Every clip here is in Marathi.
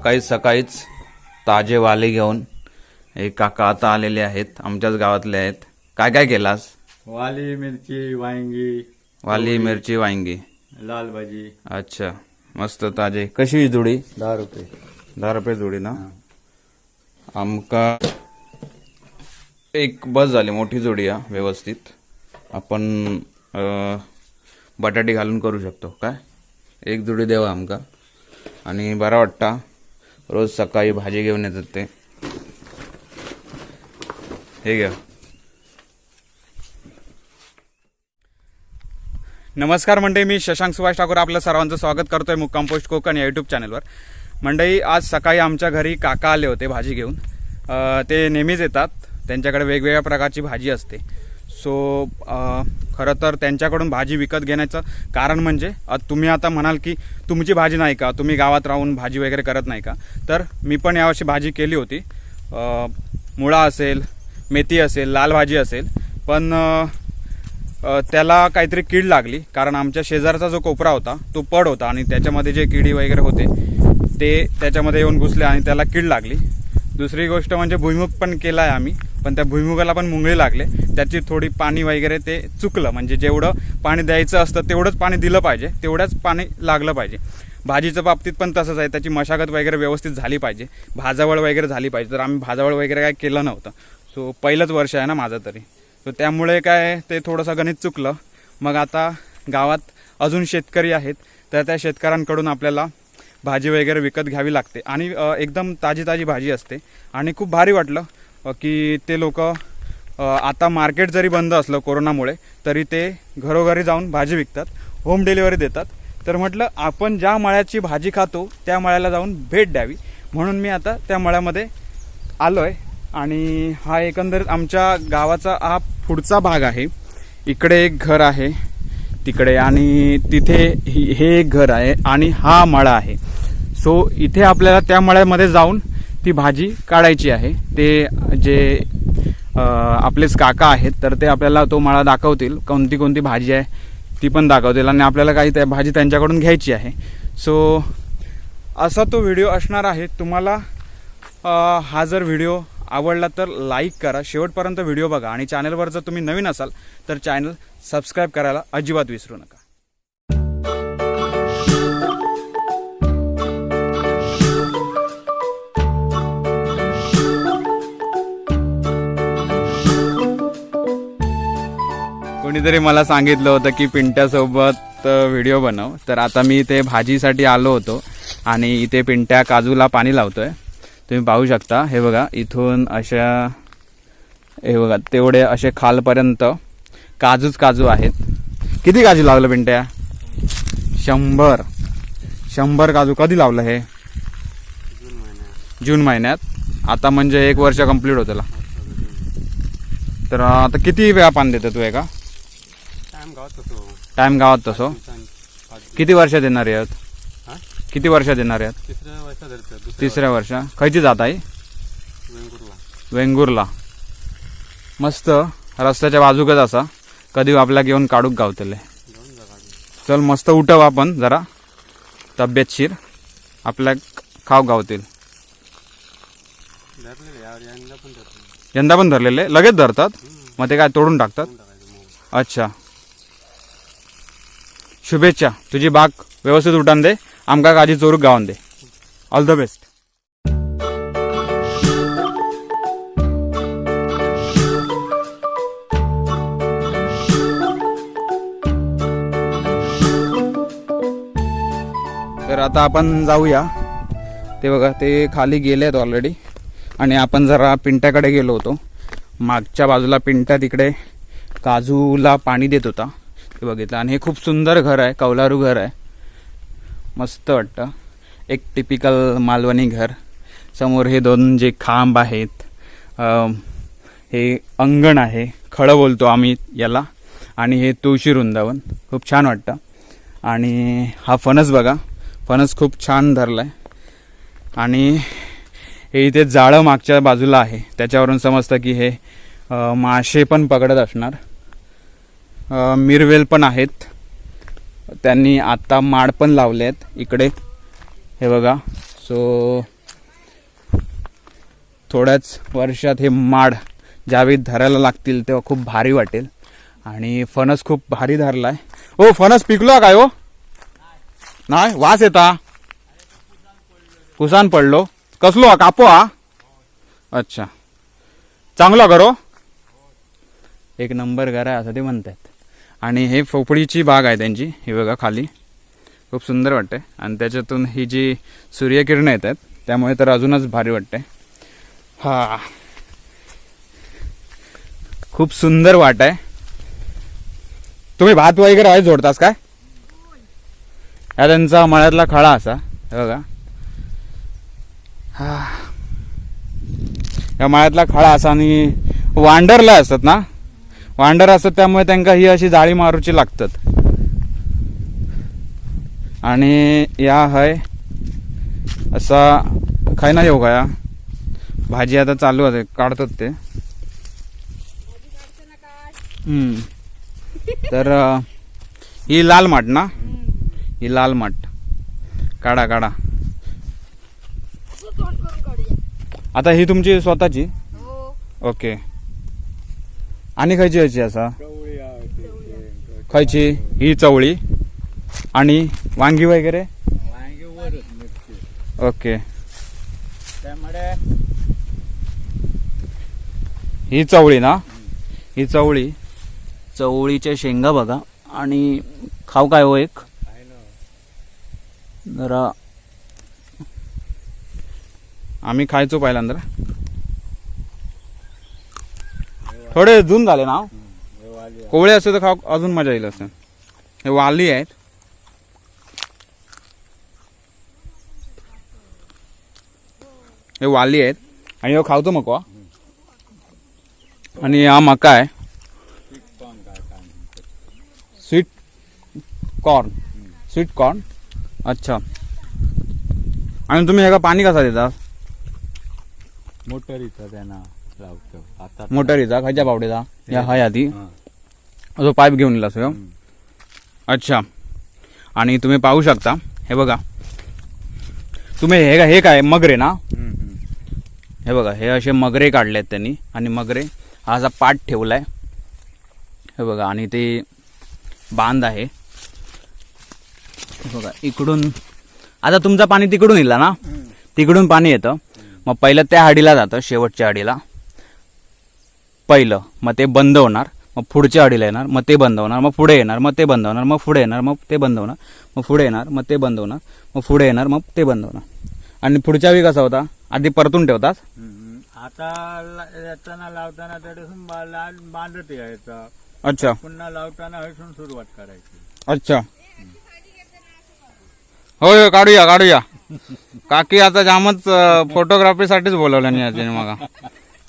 सकाळी सकाळीच ताजे वाले घेऊन हे काका आता आलेले आहेत आमच्याच गावातले आहेत. काय काय केलास? वाली मिरची वांगी वाली मिरची वांगी. लाल भाजी. अच्छा मस्त ताजे. कशी जोडी? दहा रुपये. दहा रुपये जोडी ना? आमका एक बस झाली मोठी जोडी हा व्यवस्थित. आपण बटाटी घालून करू शकतो. काय? एक जोडी देवा आमका. आणि बरा वाटता. रोज सकाळी भाजी घेऊन येतात ते. हे घ्या. नमस्कार मंडळी मी शशांक सुभाष ठाकूर आपलं सर्वांचं स्वागत करतोय मुक्काम पोस्ट कोकण या युट्यूब चॅनलवर मंडळी आज सकाळी आमच्या घरी काका आले होते भाजी घेऊन. ते नेहमीच येतात. त्यांच्याकडे वेगवेगळ्या प्रकारची भाजी असते. सो खरं तर त्यांच्याकडून भाजी विकत घेण्याचं कारण म्हणजे तुम्ही आता म्हणाल की तुमची भाजी नाही का? तुम्ही गावात राहून भाजी वगैरे करत नाही का? तर मी पण यावर्षी भाजी केली होती. मुळा असेल मेथी असेल लाल भाजी असेल. पण त्याला काहीतरी कीड लागली. कारण आमच्या शेजारचा जो कोपरा होता तो पड होता आणि त्याच्यामध्ये जे किडी वगैरे होते ते त्याच्यामध्ये येऊन घुसले आणि त्याला कीड लागली. दुसरी गोष्ट म्हणजे भुईमुग पण केला आहे आम्ही पण त्या भुईमुगाला पण मुंगळे लागले. त्याची थोडी पाणी वगैरे ते चुकलं म्हणजे जेवढं पाणी द्यायचं असतं तेवढंच पाणी दिलं पाहिजे तेवढंच पाणी लागलं पाहिजे. भाजीच्या बाबतीत पण तसंच आहे त्याची मशागत वगैरे व्यवस्थित झाली पाहिजे भाजावळ वगैरे झाली पाहिजे तर आम्ही भाजावळ वगैरे काय केलं नव्हतं. सो पहिलंच वर्ष आहे ना माझं तरी. सो त्यामुळे काय ते थोडंसं गणित चुकलं. मग आता गावात अजून शेतकरी आहेत तर त्या शेतकऱ्यांकडून आपल्याला भाजी वगैरे विकत घ्यावी लागते. आणि एकदम ताजी ताजी भाजी असते. आणि खूप भारी वाटलं की ते लोक आता मार्केट जरी बंद असलं कोरोनामुळे तरी ते घरोघरी जाऊन भाजी विकतात होम डिलिव्हरी देतात. तर म्हटलं आपण ज्या मळ्याची भाजी खातो त्या मळ्याला जाऊन भेट द्यावी. म्हणून मी आता त्या मळ्यामध्ये आलो आहे आणि हा एकंदरीत आमच्या गावाचा हा पुढचा भाग आहे. इकडे एक घर आहे तिकडे. आणि तिथे ही- हे एक घर आहे. आणि हा मळा आहे. सो इथे आपल्याला त्या मळ्यामध्ये जाऊन ती भाजी काढायची आहे. ते जे आपलेच काका आहेत तर ते आपल्याला तो मळा दाखवतील. कोणती कोणती भाजी आहे ती पण दाखवतील आणि आपल्याला काही त्या भाजी त्यांच्याकडून घ्यायची आहे. सो असा तो व्हिडिओ असणार आहे. तुम्हाला हा जर व्हिडिओ आवडला तर लाईक करा. शेवटपर्यंत व्हिडिओ बघा आणि चॅनलवर जर तुम्ही नवीन असाल तर चॅनल सबस्क्राईब करायला अजिबात विसरू नका. कोणीतरी मला सांगितलं होतं की पिंट्यासोबत व्हिडिओ बनव तर आता मी इथे भाजीसाठी आलो होतो आणि इथे पिंट्या काजूला पाणी लावतोय. तुम्ही पाहू शकता हे बघा इथून अशा हे बघा तेवढे असे खालपर्यंत काजूच काजू आहेत. किती काजू लावलं पिंट्या? शंभर. शंभर काजू कधी लावलं हे? जून महिन्यात. आता म्हणजे एक वर्ष कंप्लीट होतं तर आता किती वेळा पाणी देतं तू एका टाइम गावात तसं किती वर्षात येणार आहेत? किती वर्षात येणार आहेत तिसऱ्या वर्ष. खयची जात आहे? वेंगुर्ला. वेंगुर्ला. मस्त. रस्त्याच्या बाजूकच असा. कधी आपल्या घेऊन काढूक गावतले. चल मस्त उठव आपण जरा. तब्येतशीर आपल्या खाव गावतील. यंदा पण धरलेले? लगेच धरतात? मग ते काय तोडून टाकतात? अच्छा. शुभेच्छा. तुझी बाग व्यवस्थित उठान दे. आमका काजी चोरूक गावन दे. ऑल द बेस्ट तर आता आपण जाऊया. ते बघा ते खाली गेले आहेत ऑलरेडी आणि आपण जरा पिंट्याकडे गेलो होतो. मागच्या बाजूला पिंट्या तिकडे काजूला पाणी देत होता. ते बघितलं. आणि हे खूप सुंदर घर आहे. कौलारू घर आहे. मस्त वाटतं. एक टिपिकल मालवणी घर. समोर हे दोन जे खांब आहेत हे अंगण आहे. खळं बोलतो आम्ही याला. आणि हे तुळशी वृंदावन. खूप छान वाटतं. आणि हा फणस बघा. फणस खूप छान धरला आहे आणि हे इथे जाळं मागच्या बाजूला आहे. त्याच्यावरून समजतं की हे मासे पण पकडत असणार. मिरवेल पण आहेत. त्यांनी आता माड पण लावले आहेत इकडे. हे बघा. सो थोड्याच वर्षात हे माड ज्यावेळी धरायला लागतील तेव्हा खूप भारी वाटेल. आणि फणस खूप भारी धरला आहे ओ फणस पिकलो काय हो? नाही वास येता. कुसान पडलो. कसलो हा? कापो हा. अच्छा. चांगला करो. एक नंबर घर आहे असं ते म्हणतात. आणि हे पोपळीची बाग आहे त्यांची ही बघा खाली. खूप सुंदर वाटते आणि त्याच्यातून ही जी सूर्यकिरणं येतात त्यामुळे तर अजूनच भारी वाटते हा. खूप सुंदर वाट आहे. तुम्ही भात वगैरे आहे जोडतास काय? हा त्यांचा मळ्यातला खळा असा बघा. हा. या मळ्यातला खळा असा आणि वांडरला असतात ना वांडर असतात त्यामुळे त्यांना ही अशी जाळी मारूची लागतात. आणि या हय असा खाय ना येऊ का या? भाजी आता चालू आहे काढतात ते. तर ही लाल माठ ना? ही लाल माठ. काढा काढा. आता ही तुमची स्वतःची? ओके. आणि खायची याची असा? खायची ही चवळी. आणि वांगी वगैरे? ओके. ही चवळी ना? ही चवळी. चवळीच्या शेंगा बघा. आणि खाऊ काय हो एक? जरा आम्ही खायचो पहिल्यांदा. थोडे जून झाले ना कोवळे असते तर खाऊ अजून मजा येईल असं. हे वाली आहेत. हे वाली आहेत. आणि हे खावतो मका आणि हा मका आहे. स्वीट कॉर्न स्वीट कॉर्न अच्छा. आणि तुम्ही ह्याला पाणी कसा देता? मोटरीचा त्यांना लावतो आता मोटरीचा खायच्या पावडीचा या हाय आधी. हा. जो पाईप घेऊन येला सो अच्छा. आणि तुम्ही पाहू शकता हे बघा. तुम्ही हे का हे काय मगरे ना. हे बघा हे असे मगरे काढले आहेत त्यांनी. आणि मगरे हा असा पाठ ठेवलाय. हे बघा आणि ते बांध आहे. हे बघा इकडून. आता तुमचं पाणी तिकडून येईल ना? तिकडून पाणी येतं. मग पहिलं त्या हाडीला जातं शेवटच्या हाडीला. पहिलं मग ते बंद होणार मग पुढच्या हाडीला येणार मग ते बंद होणार मग पुढे येणार मग ते बंद होणार मग पुढे येणार मग ते बंद होणार मग पुढे येणार मग ते बंद होणार मग पुढे येणार मग ते बंद होणार. आणि पुढच्या वेळी कसा होता? आधी परतून ठेवतात. आता येताना लावताना ला- बांधत यायचा. अच्छा. पुन्हा लावताना हसून सुरुवात करायची. अच्छा. होय होय काढूया काढूया. काकी आता जामच फोटोग्राफीसाठीच बोलवलं नाही याच्याने मग.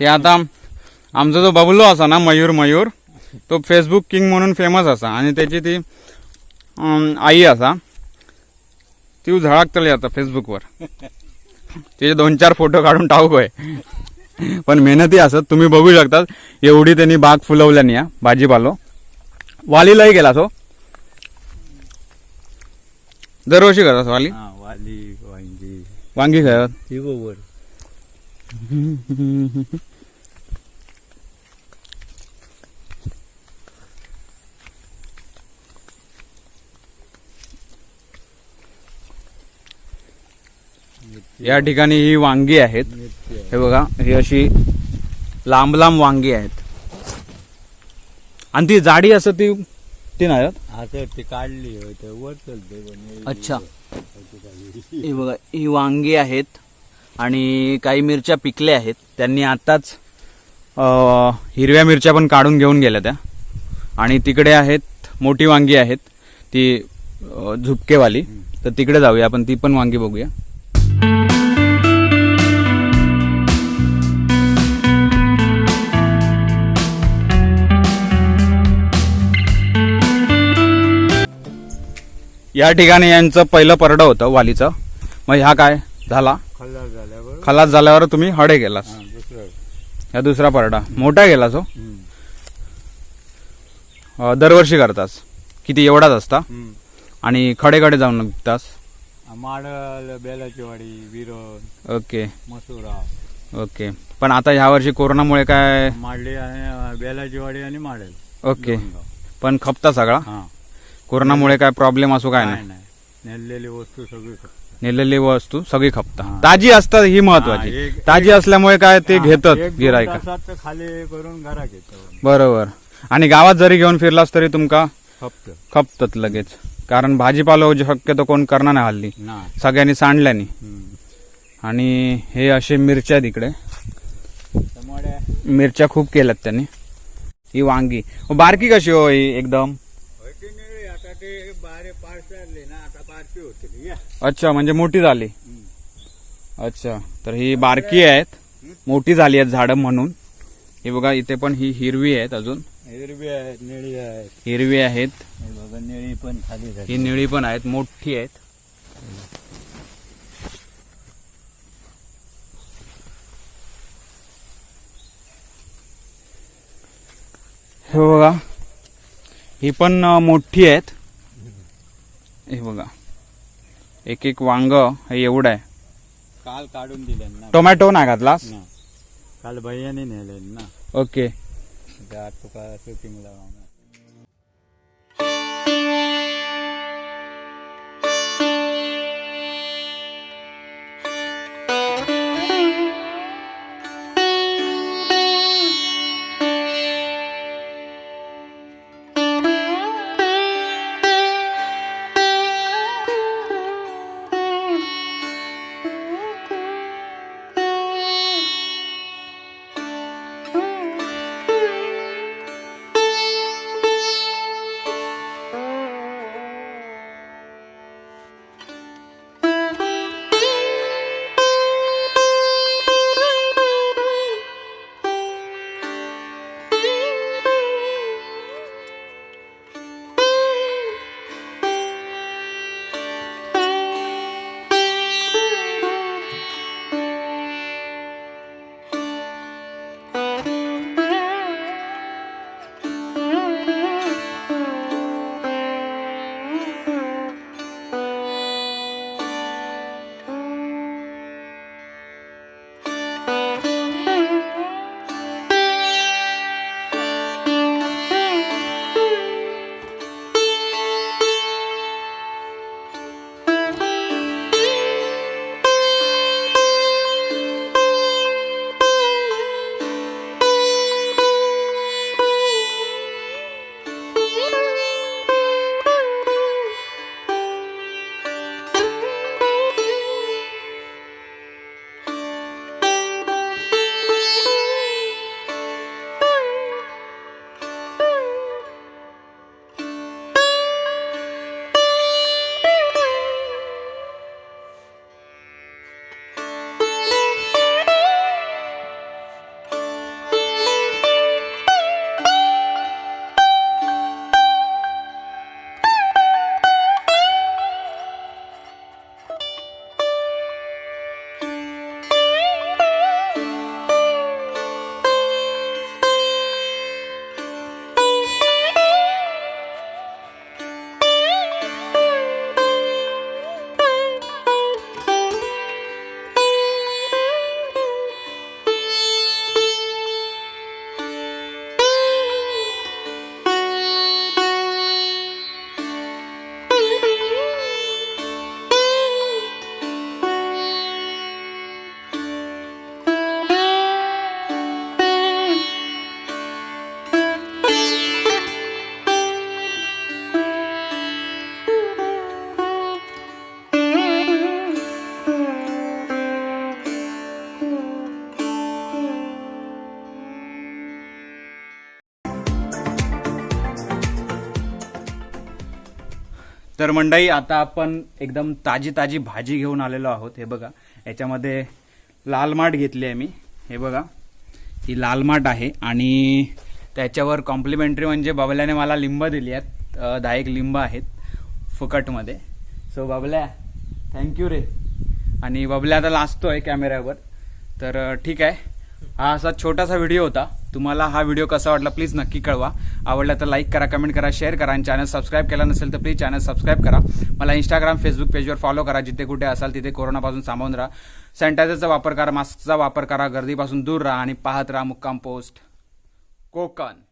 ते आता आमचा जो बबलो असा ना मयूर मयूर तो फेसबुक किंग म्हणून फेमस असा. आणि त्याची ती आई असा. ती झळकतली आता फेसबुकवर तिचे दोन चार फोटो काढून टाकू आहे पण मेहनती असत. तुम्ही बघू शकता एवढी त्यांनी बाग फुलवल्यानी या भाजीपालो. वालीलाही गेला तो. दरवर्षी करतात वाली? वाली वांगी. वांगी या ठिकाणी ही वांगी आहेत. हे बघा ही अशी लांब लांब वांगी आहेत. आणि ती जाडी असं ती ती नाही आहेत? आता ती काढली वर चलते अच्छा. हे बघा ही वांगी आहेत आणि काही मिरच्या पिकल्या आहेत. त्यांनी आताच हिरव्या मिरच्या पण काढून घेऊन गेल्या त्या. आणि तिकडे आहेत मोठी वांगी आहेत. ती झुपकेवाली. तर तिकडे जाऊया आपण ती पण वांगी बघूया. या ठिकाणी यांचं पहिलं परडं होतं वालीचं. मग ह्या काय? झाला. झाल्यावर? खलास झाल्यावर तुम्ही हडे गेलास हा दुसरं. परडा. मोठा गेलास हो? हम्म. अं, दरवर्षी करतास. किती एवढाच असता. हम्म. आणि खडे खडे जाऊन विकतास माडल बेलाची वाडी विरोध ओके. मसुरा. ओके. पण आता ह्या वर्षी कोरोनामुळे काय? माडली आणि बेलाची वाडी आणि माडेल. ओके. दोन गाव. पण खपता सगळा? हा. कोरोनामुळे काय प्रॉब्लेम असो काय नाही. नाही नेलेली वस्तू सगळी खपतात. नेलेली वस्तू सगळी खपता. ताजी असतात ही हा, महत्वाची. एक- ताजी असल्यामुळे काय ते घेतात एक दोन गिरायका तासात खाली करून घरात घेतो बरोबर. आणि गावात जरी घेऊन फिरलास तरी तुमका खपत. खपतात लगेच. कारण भाजीपालो शक्यतो कोण करणार नाही हल्ली. ना सगळ्यांनी सांडल्यानी. आणि हे असे मिरच्या तिकडे त्यामुळे मिरच्या खूप केल्यात त्यांनी. ही वांगी. बारकी कशी हो ही एकदम? ते बारे पार चालले ना आता पारशी होती अच्छा म्हणजे मोठी झाली. अच्छा तर ही बारकी आहेत. मोठी झाली आहेत झाडं म्हणून. हे बघा इथे पण ही हिरवी आहेत अजून. हिरवी आहेत निळी आहेत. हिरवी आहेत. हे बघा निळी पण खाली ही निळी पण आहेत मोठी आहेत. हे बघा ही पण मोठी आहेत. हे बघा. एक एक वांग हे एवढं आहे. काल काढून दिले ना. टोमॅटो नाही घातलास ना. काल भैयाने नेले ना. ओके. तुका शूटिंगला तर मंडई आता आपण एकदम ताजी ताजी भाजी घेऊन आलेलो आहोत. हे बघा याच्यामध्ये लाल माठ घेतली आहे मी. हे बघा ही लाल माठ आहे आणि त्याच्यावर कॉम्प्लिमेंटरी म्हणजे बाबल्याने मला लिंब दिली आहेत. दहा एक लिंब आहेत फुकटमध्ये. सो बाबल्या थँक्यू रे. आणि बाबल्या आता लाजतोय कॅमेऱ्यावर तर ठीक आहे. हा असा छोटासा व्हिडिओ होता. तुम्हाला हा व्हिडिओ कसा वाटला प्लीज नक्की कळवा. आवडला तर लाईक करा कमेंट करा शेअर करा आणि चॅनल सबस्क्राईब केला नसेल तर प्लीज चॅनल सबस्क्राईब करा. मला इंस्टाग्राम फेसबुक पेजवर फॉलो करा. जिथे कुठे असाल तिथे कोरोनापासून सामावून राहा. सॅनिटायझरचा वापर करा मास्कचा वापर करा. गर्दीपासून दूर राहा आणि पाहत राहा मुक्काम पोस्ट कोकण.